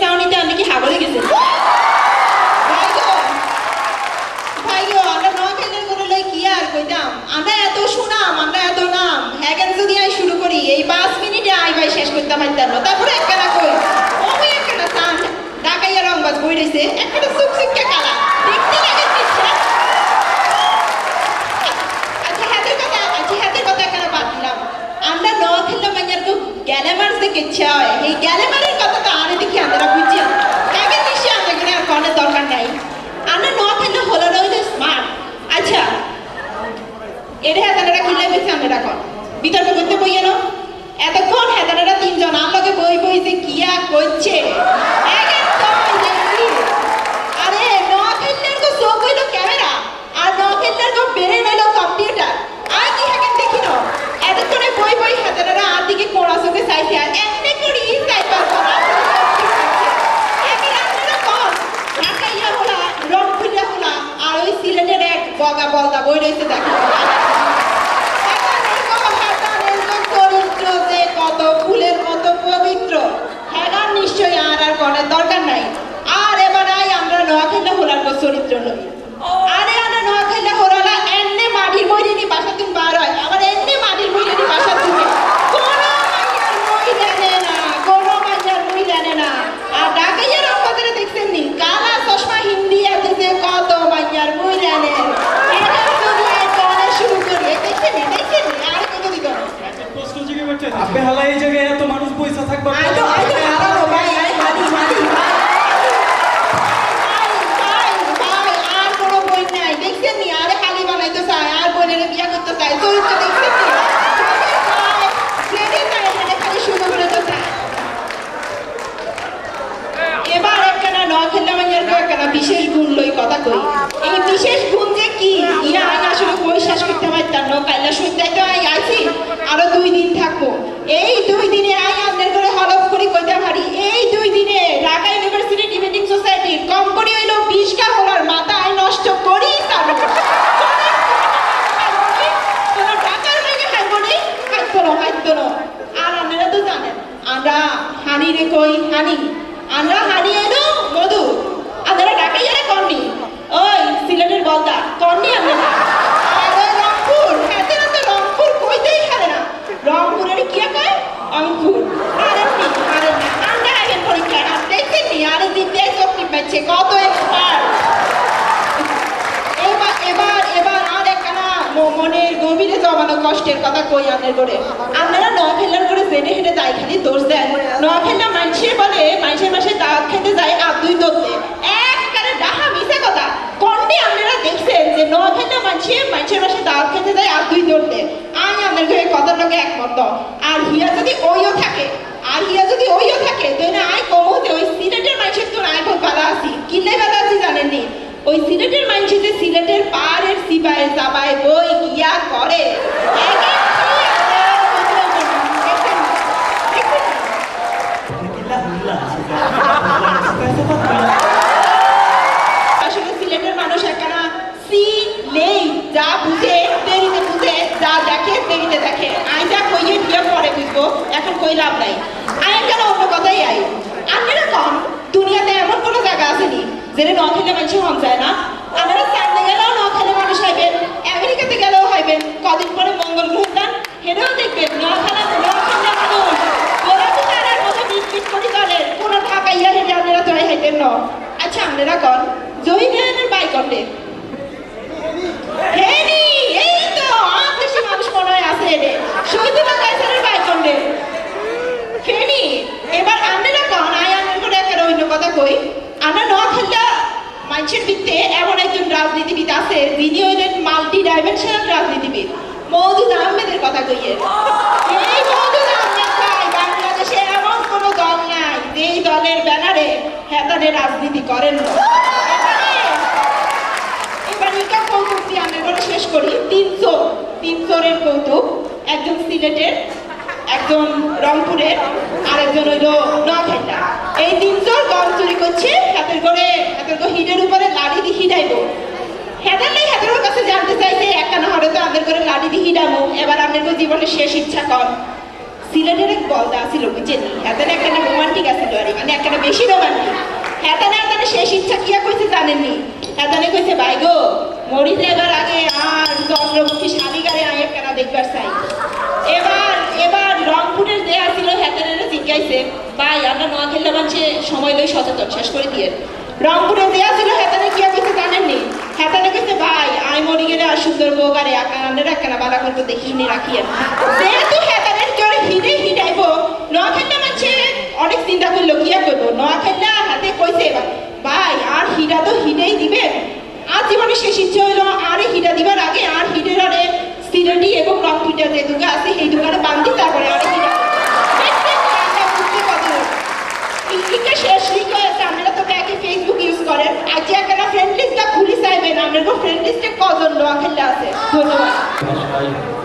চাউনিতে আমি কি আমরা এত সুনাম, আমরা এত নাম। শুরু করি, এই পাঁচ মিনিটে আই ভাই শেষ করতে পারতাম। তারপরে একখানা কই, ওই একখানা চান, ঢাকাইয়া রংবাজ বই রইছে, একখানা চুকচুকে কালা। দেখতে লাগে দিচ্ছে। আচ্ছা, হাতের কথা, আচ্ছা, হাতের কথা একখানা বাদ দিলাম। আমরা নোয়াখালী মাইয়ার তো গ্যালেমার থেকে ছয় এই গ্যালেমারের কথা তো আরে দেখি আমরা বুঝছি কাকে নিশ্চয় আমরা কিনে আর কনের দরকার নাই আমরা নোয়াখালী হলো না হইলে স্মার্ট আচ্ছা এরে হেতানেরা কিলে বেছে আমরা এখন বিতর্ক করতে বইয়ে না এতক্ষণ হেতানেরা তিনজন আলোকে বই বই যে কিয়া করছে একদম দেখি। আরে নোয়াখালীর গো চোখ হইল ক্যামেরা আর নোয়াখালীর গো ব্রেন হইল কম্পিউটার আর কি হাকেন দেখি না এতক্ষণে বই বই হেতানেরা আর দিকে কোড়া চোখে চাইছে আর এমনি করি চাই পারব না একের আপনারা কম ঢাকাইয়া হলা রংপুরিয়া হলা আর ওই সিলেটের এক বগা বলদা বই রয়েছে দেখো চরিত্র पे हवाई जगह আর আপনারা তো জানেন আমরা হানি রে কই হানি? আমরা হানি এলো মধু। আপনারা ঢাকাই যারা কননি ওই সিলেটের বলদা কননি আপনারা রংপুর তো রংপুর কইতেই হারে না। রংপুরের কি কয় অঙ্কুর। আরে আরে আমরা আগের পরীক্ষা আর দেখছেন নি আরে দিতে এবার এবার এবার আর একখানা মনের গভীরে জমানো কষ্টের কথা কই আনের করে আপনারা পরে করে জেনে হেঁটে তাই খালি দোষ দেন নোয়াখেলা মানুষের বলে মানুষের মাসে দাওয়াত খেতে যায় আর দুই দোষে একবারে ডাহা মিশে কথা। কন্ডে আপনারা দেখছেন যে নোয়াখালীরা মানুষে মানুষের মাসে দাঁত খেতে যায় আর দুই দোষে আমি আপনার ঘরে কথার লোকে একমত। আর হিয়া যদি ওইও থাকে যা বুঝে দেরিতে বুঝে, যা দেখে দেরিতে দেখে। আমি যা কইয়ে দিয়ে পরে বুঝব, এখন কই লাভ নাই। আই কেন অন্য কথাই আই? আপনারা কম দুনিয়াতে এমন কোনো জায়গা আসেনি যেটা ন খেলে মানুষ হন যায় না। আপনারা চাঁদে গেলেও ন খেলে মানুষ হইবেন, আমেরিকাতে গেলেও হইবেন, কদিন পরে মঙ্গল গ্রহ দান হেরেও দেখবেন ন খেলে মানুষ ওরা তো তারার মতো বিস্কিট করে চলেন কোনো ঢাকা ইয়া হেঁটে আপনারা চলে হাইতেন ন আচ্ছা আপনারা কন জয়ী গানের বাই করলে হেনি এই তো আর দেশে মানুষ মনে হয় আছে রে শহীদুল্লাহ কাইসারের বাই করলে ফেনি এবার আপনারা কন আই আপনার করে একটা অন্য কথা কই? আমরা নোয়াখালীরা মানুষের ভিত্তে এমন একজন রাজনীতিবিদ আছে, যিনি হইলেন মাল্টি ডাইমেনশনাল রাজনীতিবিদ। মৌদুদ আহমেদের কথা কইয়ে এই মৌদুদ আহমেদ ভাই, বাংলাদেশে এমন কোনো দল নাই, যেই দলের ব্যানারে হেতারে রাজনীতি করেন এবারে- ইকা কৌতুক দিয়ে আমি এবারে শেষ করি। তিনশো তিনশোরের কৌতুক। একজন সিলেটের, একজন রংপুরের আর একজন হইল নোয়াখাইটা এই করছে হাতের করে হাতের উপরে লাড়ি দিয়ে হিরাইব হেদার নেই হেদারের কাছে জানতে চাই আদের করে লাড়ি দিয়ে হিডামো এবার আপনার জীবনের শেষ ইচ্ছা কর। সিলেটের এক বলদা আছিল, বুঝছেন? হেতানে একটা রোমান্টিক আছিল আরে মানে একটা বেশি রোমান্টিক হেতানে হেতানে শেষ ইচ্ছা কিয়া কইছে জানেননি? হেতানে কইছে, ভাই গো মরি যাবার আগে আর চন্দ্রমুখী শালিগারে আয় একটা দেখবার চাই এবার এবার রংপুরের যে আছিল হেতানে জিজ্ঞাইছে আমরা নোয়াখালীর মানুষে সময় লই সচেতন, শেষ করে দিয়ে। রংপুরে যে আছিল হেতানে কিয়া কইছে জানেননি হেতানে কইছে, ভাই, আই মরি গেলে আর সুন্দর বউ গারে আকানের একখানা বালা করতে দেখিনি রাখিয়েন যেহেতু হেতানের কেউ হিডে হিডাইব নোয়াখালীর মানুষে অনেক চিন্তা করল কিয়া করব? নোয়াখালীরা হাতে কইছে ভাই, আর হিডা তো হিডেই দিবে। আর জীবনে শেষ ইচ্ছে হইল, আরে হিডা দিবার আগে, আর হিডের আরে সিলেটি এবং রংপুরটা যে দুগা আছে, সেই দুগানে বান্ধি, তারপরে আরে হিডা は い